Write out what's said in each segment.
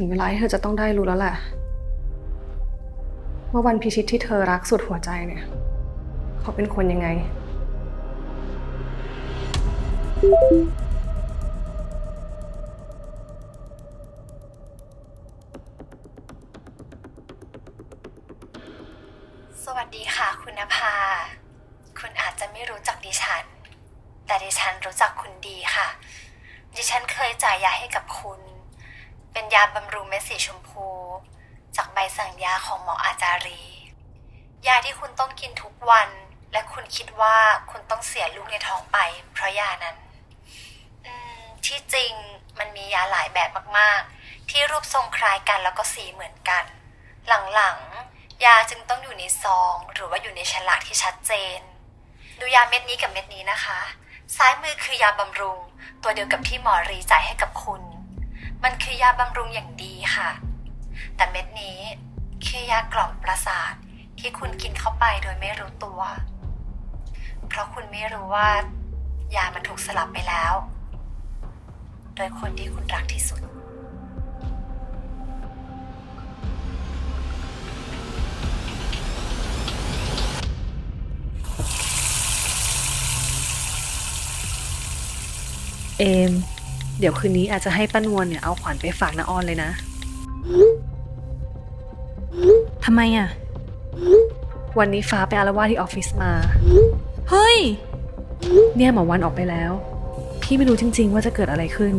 ถึงเวลาที่เธอจะต้องได้รู้แล้วแหละ ว่าวันพิชิตที่เธอรักสุดหัวใจเนี่ย เขาเป็นคนยังไง สวัสดีค่ะคุณนภา คุณอาจจะไม่รู้จักดิฉัน แต่ดิฉันรู้จักคุณดีค่ะ ดิฉันเคยจ่ายยาให้กับคุณ เป็นยาบำรุงเม็ดสีชมพู จากใบสั่งยาของหมออาจารี ยาที่คุณต้องกินทุกวัน และคุณคิดว่าคุณต้องเสียลูกในท้องไป เพราะยานั้นที่จริงมันมียาหลายแบบมากๆ ที่รูปทรงคล้ายกันแล้วก็สีเหมือนกัน หลังๆ ยาจึงต้องอยู่ในซอง หรือว่าอยู่ในฉลากที่ชัดเจน ดูยาเม็ดนี้กับเม็ดนี้นะคะ ซ้ายมือคือยาบำรุง ตัวเดียวกับที่หมอรีจ่ายให้กับคุณ มันคือยาบำรุงอย่างดีค่ะ แต่เม็ดนี้คือยากล่อมประสาทที่คุณกินเข้าไปโดยไม่รู้ตัว เพราะคุณไม่รู้ว่ายามันถูกสลับไปแล้ว โดยคนที่คุณรักที่สุด เอม เดี๋ยวคืนนี้อาจจะให้ป้านวลเนี่ยเอาขวัญไปฝากน้าออนเลยนะ ทำไมอะ วันนี้ฟ้าไปอาละวาดที่ออฟฟิศมา เฮ้ย เนี่ยหมอวันออกไปแล้ว พี่ไม่รู้จริง ๆ ว่าจะเกิดอะไรขึ้น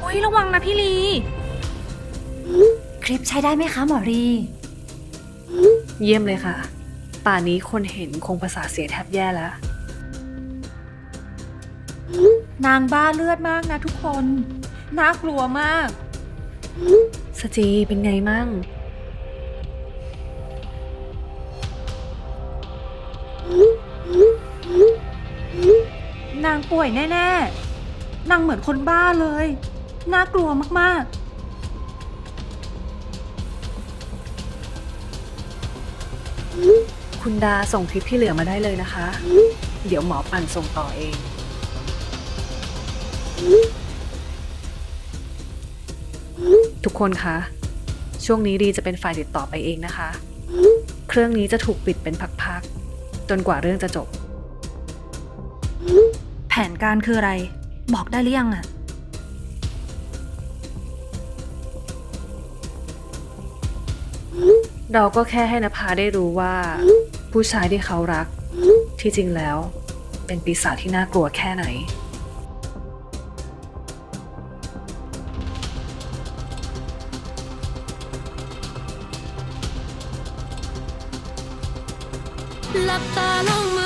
โอ้ยระวังนะพี่ลี คลิปใช้ได้ไหมคะหมอรี เยี่ยมเลยค่ะ ป่านนี้คนเห็นคงประสาทเสียแทบแย่แล้ว นางบ้าเลือดมากนะทุกคน น่ากลัวมาก สจีเป็นไงมั่ง นางป่วยแน่ ๆ นางเหมือนคนบ้าเลย น่ากลัวมากๆคุณดาส่งคลิปที่เหลือมาได้เลยนะคะ เดี๋ยวหมอปั่นส่งต่อเอง ทุกคนคะ ช่วงนี้ดีจะเป็นฝ่ายติดต่อไปเองนะคะ เครื่องนี้จะถูกปิดเป็นพักๆ จนกว่าเรื่องจะจบ แผนการคืออะไร บอกได้หรือยังอะเราก็แค่ให้นภาได้รู้ว่า ผู้ชายที่เขารักที่จริงแล้ว เป็นปีศาจที่น่ากลัวแค่ไหน หลับตาลงมือ